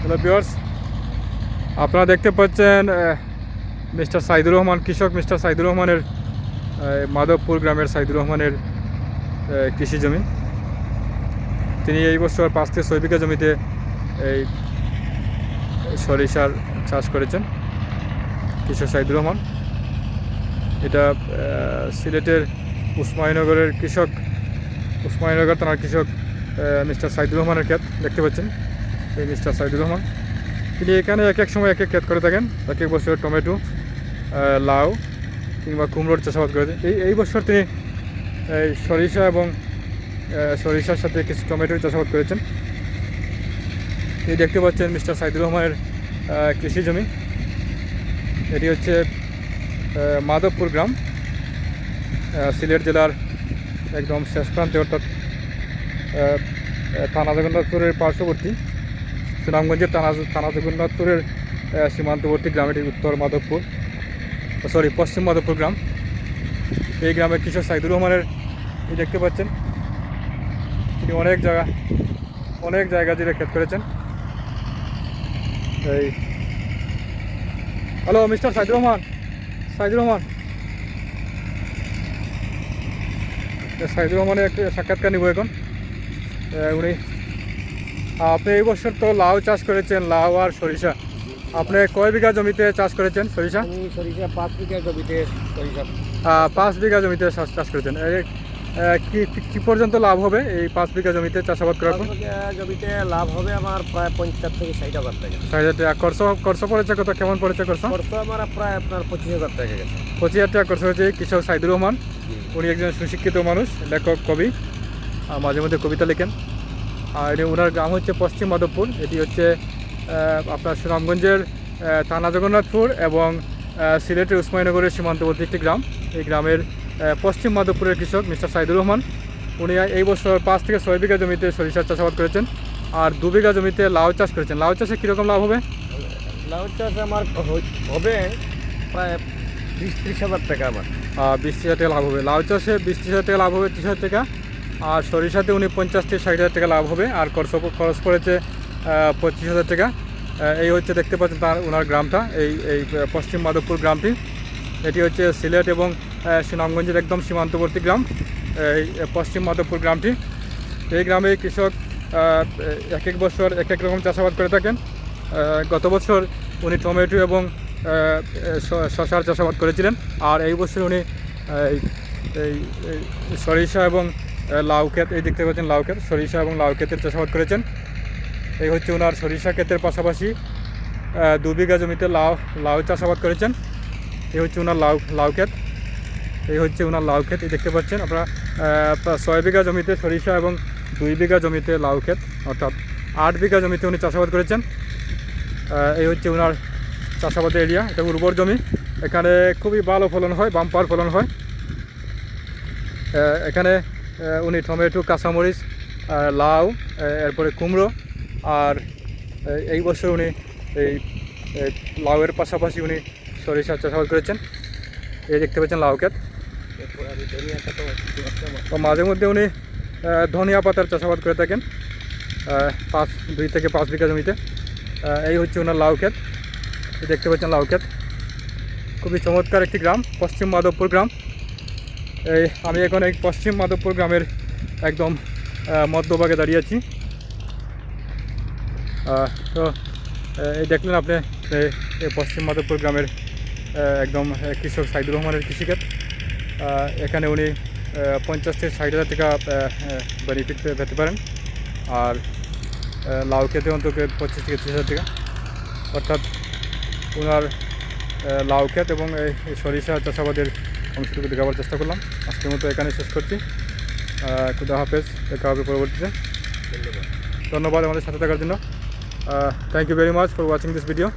Hello বিয়ার্স আপনারা দেখতে পাচ্ছেন মিস্টার সাইদুর রহমান, কৃষক মিস্টার সাইদুর রহমানের মাধবপুর গ্রামের সাইদুর রহমানের কৃষি জমি। তিনি এই বছর পাঁচ থেকে ছয় বিঘা জমিতে এই সরিষার চাষ করেছেন, কৃষক সাইদুর রহমান। এটা সিলেটের উসমানীনগরের কৃষক, উসমানীনগর থানার কৃষক মিস্টার সাইদুর রহমানের ক্ষেত, দেখতে পাচ্ছেন। এই মিস্টার সাইদুর রহমান তিনি এখানে এক এক সময় এক এক ক্ষেত করে থাকেন। এক এক বছর টমেটো লাউ কিংবা কুমড়োর চাষাবাদ করে। এই এই বছর তিনি এই সরিষা এবং সরিষার সাথে কিছু টমেটোর চাষাবাদ করেছেন এই দেখতে পাচ্ছেন মিস্টার সাইদুর রহমানের কৃষি জমি। এটি হচ্ছে মাধবপুর গ্রাম। সিলেট জেলার একদম শেষ প্রান্তে, অর্থাৎ থানা জগন্নাথপুরের পার্শ্ববর্তী। সুনামগঞ্জের থানা থানা জগন্নাথপুরের সীমান্তবর্তী গ্রাম এটি উত্তর মাধবপুর সরি পশ্চিম মাধবপুর গ্রাম। এই গ্রামের কৃষক সাইদুর রহমানের দেখতে পাচ্ছেন? তিনি অনেক জায়গা অনেক জায়গা জুড়ে ক্ষেত করেছেন। এই। Hello mister Saidur Rahman Saidur Rahman. Saidur রহমানের একটু সাক্ষাৎকার নিব এখন। উনি আপনি এই বছর তো লাউ চাষ করেছেন লাউ আর সরিষা। আপনি কয় বিঘা জমিতে চাষ করেছেন সরিষা? সরিষা পাঁচ বিঘা জমিতে সরিষা। পাঁচ বিঘা জমিতে চাষ করেছেন। কি কি পর্যন্ত লাভ হবে এই পাঁচ বিঘা জমিতে চাষাবাদ করার পর? জমিতে লাভ হবে আমার প্রায় পঞ্চাশ থেকে ষাট হাজার টাকা। ষাট হাজার টাকা। খরচ খরচ পড়েছে কত? কেমন পড়েছে খরচ? খরচ আমার প্রায় আপনার পঁচিশ হাজার টাকা গেছে। পঁচিশ হাজার টাকা খরচ হয়েছে কৃষক সাইদুর রহমান। উনি একজন সুশিক্ষিত মানুষ লেখক কবি। আর মাঝে মধ্যে কবিতা লেখেন। আর এটি ওনার গ্রাম হচ্ছে পশ্চিম মাধবপুর। এটি হচ্ছে আপনার সুনামগঞ্জের থানা জগন্নাথপুর এবং সিলেটের উসমানীনগরের সীমান্তবর্তী একটি গ্রাম। এই গ্রামের পশ্চিম মাধবপুরের কৃষক মিস্টার সাইদুর রহমান। উনি এই বছর পাঁচ থেকে ছয় বিঘা জমিতে সরিষার চাষাবাদ করেছেন আর দু বিঘা জমিতে লাউ চাষ করেছেন। লাউ চাষে কীরকম লাভ হবে? লাউ চাষ আমার হবে প্রায় বিশ ত্রিশ হাজার টাকা আমার। বিশ হাজার টাকা লাভ হবে। লাউ চাষে বিশ ত্রিশ হাজার টাকা লাভ হবে ত্রিশ হাজার টাকা। আর সরিষাতে উনি পঞ্চাশ থেকে ষাট হাজার টাকা লাভ হবে, আর খরচ খরচ পড়েছে পঁচিশ হাজার টাকা। এই হচ্ছে দেখতে পাচ্ছেন তার ওনার গ্রামটা, এই এই পশ্চিম মাধবপুর গ্রামটি। এটি হচ্ছে সিলেট এবং সুনামগঞ্জের একদম সীমান্তবর্তী গ্রাম, এই পশ্চিম মাধবপুর গ্রামটি। এই গ্রামে কৃষক এক এক বছর এক এক রকম চাষাবাদ করে থাকেন। গত বছর উনি টমেটো এবং শশার চাষাবাদ করেছিলেন, আর এই বছর উনি এই সরিষা এবং লাউ ক্ষেত, এই দেখতে পাচ্ছেন লাউ ক্ষেত, সরিষা এবং লাউ ক্ষেতের চাষাবাদ করেছেন। এই হচ্ছে ওনার সরিষা ক্ষেতের পাশাপাশি দু বিঘা জমিতে লাউ লাউ চাষাবাদ করেছেন। এই হচ্ছে ওনার লাউ লাউ ক্ষেত। এই হচ্ছে ওনার লাউ ক্ষেত, এই দেখতে পাচ্ছেন আপনারা ছয় বিঘা জমিতে সরিষা এবং দুই বিঘা জমিতে লাউ ক্ষেত, অর্থাৎ আট বিঘা জমিতে উনি চাষাবাদ করেছেন। এই হচ্ছে ওনার চাষাবাদের এরিয়া, এটা উর্বর জমি। এখানে খুবই ভালো ফলন হয়, বাম্পার ফলন হয়। এখানে উনি টমেটো, কাঁচামরিচ লাউ এরপরে কুমড়ো আর এই বছর উনি এই লাউয়ের পাশাপাশি উনি সরিষার চাষাবাদ করেছেন। এই দেখতে পাচ্ছেন লাউ ক্ষেত। তো মাঝে মধ্যে উনি ধনিয়া পাতার চাষাবাদ করে থাকেন পাঁচ, দুই থেকে পাঁচ বিঘা জমিতে। এই হচ্ছে ওনার লাউ ক্ষেত। দেখতে পাচ্ছেন লাউ ক্ষেত। খুবই চমৎকার একটি গ্রাম, পশ্চিম মাধবপুর গ্রাম। আমি এখন এই পশ্চিম মাধবপুর গ্রামের একদম মধ্যভাগে দাঁড়িয়ে আছি। তো এই দেখলেন আপনি এই- এই পশ্চিম মাধবপুর গ্রামের একদম কৃষক সাইদুর রহমানের আহ, এখানে উনি পঞ্চাশ থেকে ষাট হাজার টাকা বেনিফিট পেতে পারেন। আর লাউ খেতে অন্তত পঁচিশ থেকে ত্রিশ হাজার টাকা। অর্থাৎ ওনার লাউ ক্ষেত এবং এই এই সরিষা চাষাবাদের অংশটুকু দেখাবার চেষ্টা করলাম। আজকের মতো এখানে শেষ করছি। খুদা হাফেজ। দেখা হবে পরবর্তীতে। ধন্যবাদ। আমাদের সাথে থাকার জন্য। Thank you very much for watching this video